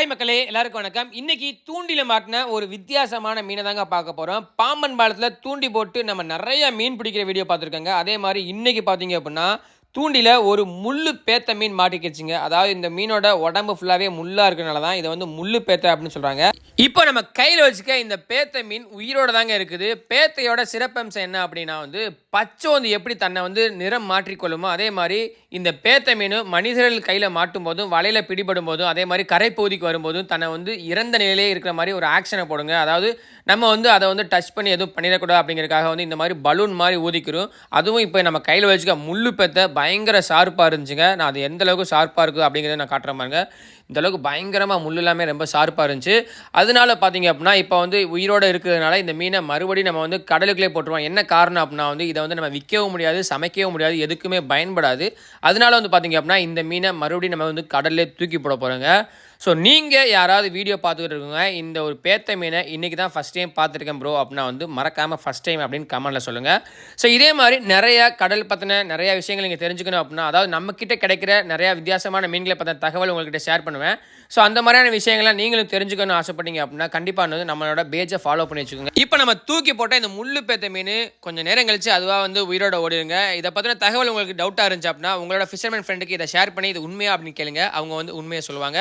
Hi மக்களே எல்லாருக்கும் வணக்கம். இன்னைக்கு தூண்டில மாட்டின ஒரு வித்தியாசமான மீனை தாங்க பார்க்க போகிறோம் பாம்பன் பாலத்தில் தூண்டி போட்டு நம்ம நிறைய மீன் பிடிக்கிற வீடியோ பார்த்துருக்கோங்க. அதே மாதிரி இன்னைக்கு பார்த்தீங்க அப்படின்னா தூண்டில ஒரு முள் பேத்த மீன் மாட்டிக்கிச்சுங்க. அதாவது இந்த மீனோட உடம்பு ஃபுல்லாகவே முள்ளாக இருக்கிறனால தான் இதை வந்து முள் பேத்த அப்படின்னு சொல்கிறாங்க இப்போ நம்ம கையில் வச்சுக்க இந்த பேத்த மீன் உயிரோட தாங்க இருக்குது. பேத்தையோட சிறப்பம்சம் என்ன அப்படின்னா வந்து பச்சோந்து எப்படி தன்னை வந்து நிறம் மாற்றிக்கொள்ளுமோ அதே மாதிரி இந்த பேத்த மீன் மனிதர்கள் கையில் மாட்டும் போதும் வலையில் பிடிபடும் போதும் அதே மாதிரி கரைப்பகுதிக்கு வரும்போதும் தன்னை வந்து இறந்த நிலையிலே இருக்கிற மாதிரி ஒரு ஆக்ஷனை போடுங்க. அதாவது நம்ம வந்து அதை வந்து டச் பண்ணி எதுவும் பண்ணிடக்கூடாது அப்படிங்கிறதுக்காக வந்து இந்த மாதிரி பலூன் மாதிரி ஊதிக்கிறோம். அதுவும் இப்போ நம்ம கையில் வச்சுக்க முள்ளு பேத்த பயங்கர ஷார்ப்பாக இருந்துச்சுங்க. நான் அது எந்த அளவுக்கு ஷார்ப்பாக இருக்குது அப்படிங்கிறத நான் காட்டுற மாதிரிங்க இந்த அளவுக்கு பயங்கரமாக முள் எல்லாமே ரொம்ப ஷார்ப்பாக இருந்துச்சு. அதனால பார்த்தீங்க அப்படின்னா இப்போ வந்து உயிரோடு இருக்கிறதுனால இந்த மீனை மறுபடியும் நம்ம வந்து கடலுக்குள்ளே போட்டுருவோம். என்ன காரணம் அப்படின்னா வந்து இதை வந்து நம்ம விற்கவும் முடியாது சமைக்கவும் முடியாது எதுக்குமே பயன்படாது. அதனால வந்து பார்த்தீங்க அப்படின்னா இந்த மீனை மறுபடியும் நம்ம வந்து கடல்லே தூக்கி போட போகிறோங்க ஸோ நீங்கள் யாராவது வீடியோ பார்த்துக்கிட்டு இருக்கோங்க இந்த ஒரு பேத்த மீனை இன்றைக்கி தான் ஃபஸ்ட் டைம் பார்த்துருக்கேன் ப்ரோ அப்படின்னா வந்து மறக்காமல் ஃபஸ்ட் டைம் அப்படின்னு கமெண்ட்டில் சொல்லுங்கள் ஸோ இதே மாதிரி நிறையா கடல் பற்றின நிறையா விஷயங்கள் நீங்கள் தெரிஞ்சுக்கணும் அப்படின்னா அதாவது நம்மக்கிட்ட கிடைக்கிற நிறையா வித்தியாசமான மீன்களை பற்றின தகவல் உங்கள்கிட்ட ஷேர் பண்ணுவேன். ஸோ அந்த மாதிரியான விஷயங்களை நீங்களும் தெரிஞ்சுக்கணும்னு ஆசைப்பட்டீங்க அப்படின்னா கண்டிப்பாக வந்து நம்மளோட பேஜை ஃபாலோ பண்ணி வச்சுக்கோங்க. இப்போ நம்ம தூக்கி போட்டால் இந்த முள்ளு பேத்த மீன் கொஞ்சம் நேரம் கழிச்சு அதுவாக வந்து உயிரோட ஓடிடுங்க இதை பற்றின தகவல் உங்களுக்கு டவுட்டாக இருந்துச்சு அப்படின்னா உங்களோட ஃபிஷர்மேன் ஃப்ரெண்டுக்கு இதை ஷேர் பண்ணி இது உண்மையா அப்படின்னு கேளுங்க. அவங்க வந்து உண்மையை சொல்லுவாங்க.